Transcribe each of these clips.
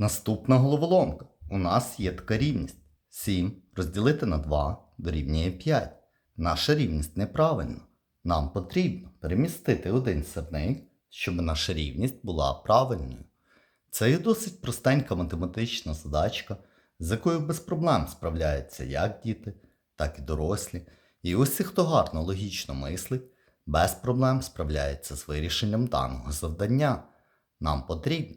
Наступна головоломка. У нас є така рівність. 7 розділити на 2 дорівнює 5. Наша рівність неправильна. Нам потрібно перемістити один сірник, щоб наша рівність була правильною. Це є досить простенька математична задачка, з якою без проблем справляються як діти, так і дорослі. І усі, хто гарно логічно мислить, без проблем справляється з вирішенням даного завдання. Нам потрібно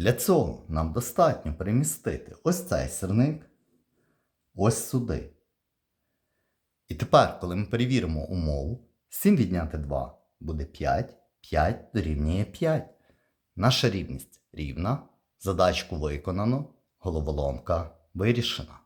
Для цього нам достатньо перемістити ось цей сірник ось сюди. І тепер, коли ми перевіримо умову, 7 відняти 2 буде 5, 5 дорівнює 5. Наша рівність рівна, задачку виконано, головоломка вирішена.